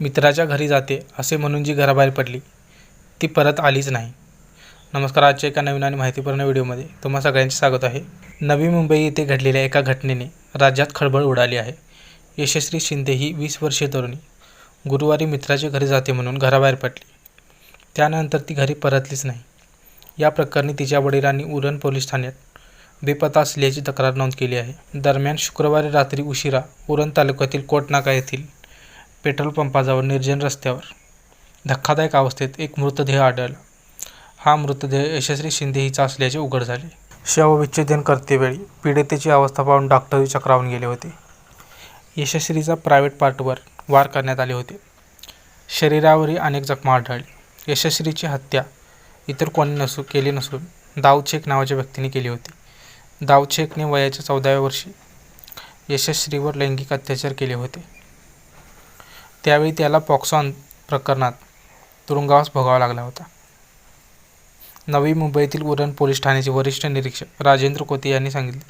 मित्राच्या घरी जाते असे म्हणून जी घराबाहेर पडली ती परत आलीच नाही. नमस्कार आजच्या एका नवीन आणि माहितीपूर्ण व्हिडिओमध्ये तुम्हा सगळ्यांचे स्वागत आहे. नवी मुंबई येथे घडलेल्या एका घटनेने राज्यात खळबळ उडाली आहे. यशस्वी शिंदे ही वीस वर्षीय तरुणी गुरुवारी मित्राच्या घरी जाते म्हणून घराबाहेर पडली. त्यानंतर ती घरी परतलीच नाही. या प्रकरणी तिच्या वडिलांनी उरण पोलीस ठाण्यात बेपत्ता असल्याची तक्रार नोंद केली आहे. दरम्यान शुक्रवारी रात्री उशिरा उरण तालुक्यातील कोटनाका येथील पेट्रोल पंपाजवळ निर्जन रस्त्यावर. धक्कादायक अवस्थेत एक मृतदेह आढळला. हा मृतदेह यशस्वी शिंदे हिचा असल्याचे उघड झाले. शवविच्छेदन करतेवेळी पीडितेची अवस्था पाहून डॉक्टरही चक्रावून गेले होते. यशस्वीचा प्रायव्हेट पार्टवर वार करण्यात आले होते. शरीरावरही अनेक जखमा आढळली. यशस्वीची हत्या इतर कोणी नसू केली नसून दाऊद शेख नावाच्या व्यक्तीने केली होती. दाऊद शेखने वयाच्या चौदाव्या वर्षी यशस्वीवर लैंगिक अत्याचार केले होते. त्यावेळी त्याला पॉक्सॉन प्रकरणात तुरुंगवास भोगावा लागला होता. नवी मुंबईतील उरण पोलीस ठाण्याचे वरिष्ठ निरीक्षक राजेंद्र कोते यांनी सांगितले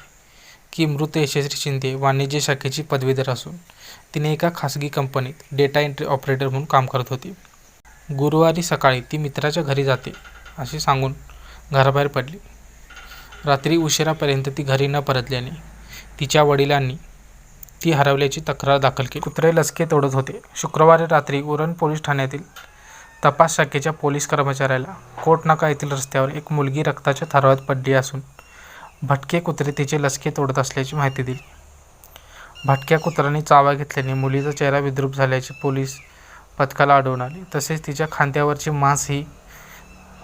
की मृत यशस्वी शिंदे वाणिज्य शाखेची पदवीधर असून तिने एका खासगी कंपनीत डेटा एंट्री ऑपरेटर म्हणून काम करत होती. गुरुवारी सकाळी ती मित्राच्या घरी जाते असे सांगून घराबाहेर पडली. रात्री उशिरापर्यंत ती घरी न परतल्याने तिच्या वडिलांनी ती हरवल्याची तक्रार दाखल केली. कुत्रे लसके तोडत होते. शुक्रवारी रात्री उरण पोलीस ठाण्यातील तपास शाखेच्या पोलीस कर्मचाऱ्याला कोटनाका येथील रस्त्यावर एक मुलगी रक्ताच्या थरावात पडली असून भटके कुत्रे तिचे लसके तोडत असल्याची माहिती दिली. भटक्या कुत्र्याने चावा घेतल्याने मुलीचा चेहरा विद्रूप झाल्याचे पोलीस पथकाला आढळून आले. तसेच तिच्या खांद्यावरचे मांसही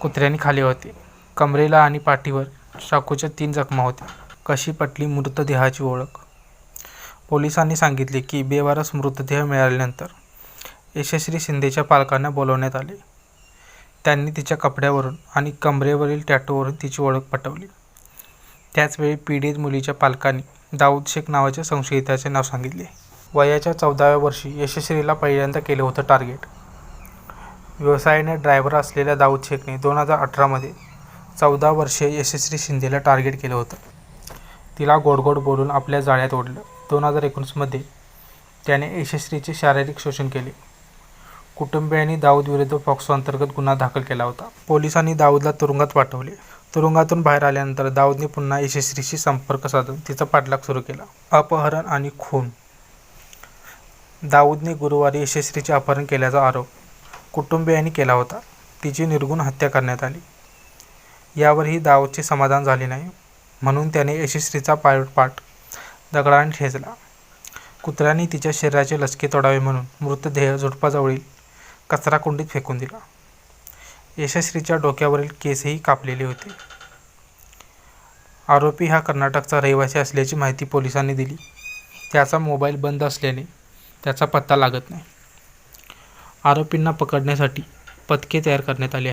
कुत्र्याने खाली होते. कमरेला आणि पाठीवर चाकूच्या तीन जखमा होत्या. कशी पटली मृतदेहाची ओळख? पोलिसांनी सांगितले की बेवारस मृतदेह मिळाल्यानंतर यशस्वी शिंदेच्या पालकांना बोलवण्यात आले. त्यांनी तिच्या कपड्यावरून आणि कमरेवरील टॅटूवरून तिची ओळख पटवली. त्याचवेळी पीडित मुलीच्या पालकांनी दाऊद शेख नावाच्या संशयिताचे नाव सांगितले. वयाच्या चौदाव्या वर्षी यशस्वीला पहिल्यांदा केलं होतं टार्गेट. व्यवसायाने ड्रायव्हर असलेल्या दाऊद शेखने दोन हजार अठरामध्ये चौदा वर्षीय यशस्वी शिंदेला टार्गेट केलं होतं. तिला गोडगोड बोलून आपल्या जाळ्यात ओढलं. दोन हजार एकोणीसमध्ये त्याने यशस्वीचे शारीरिक शोषण केले. कुटुंबियांनी दाऊदविरुद्ध पॉक्सो अंतर्गत गुन्हा दाखल केला होता. पोलिसांनी दाऊदला तुरुंगात पाठवले. तुरुंगातून बाहेर आल्यानंतर दाऊदने पुन्हा यशस्वीशी संपर्क साधून तिचा पाठलाग सुरू केला. अपहरण आणि खून. दाऊदने गुरुवारी यशस्वीचे अपहरण केल्याचा आरोप कुटुंबियांनी केला होता. तिची निर्गुण हत्या करण्यात आली. यावरही दाऊदचे समाधान झाले नाही म्हणून त्याने यशस्वीचा पाठ दगडाने ठेचला. कुत्र्याने तिच्या शरीराचे लचके तोडावे म्हणून मृतदेह झुडपाजवळील कचराकुंडीत फेकून दिला. यशस्वीच्या डोक्यावरील केसही कापलेले होते. आरोपी हा कर्नाटकचा रहिवासी असल्याची माहिती पोलिसांनी दिली. त्याचा मोबाईल बंद असल्याने त्याचा पत्ता लागत नाही. आरोपींना पकडण्यासाठी पथके तयार करण्यात आली आहेत.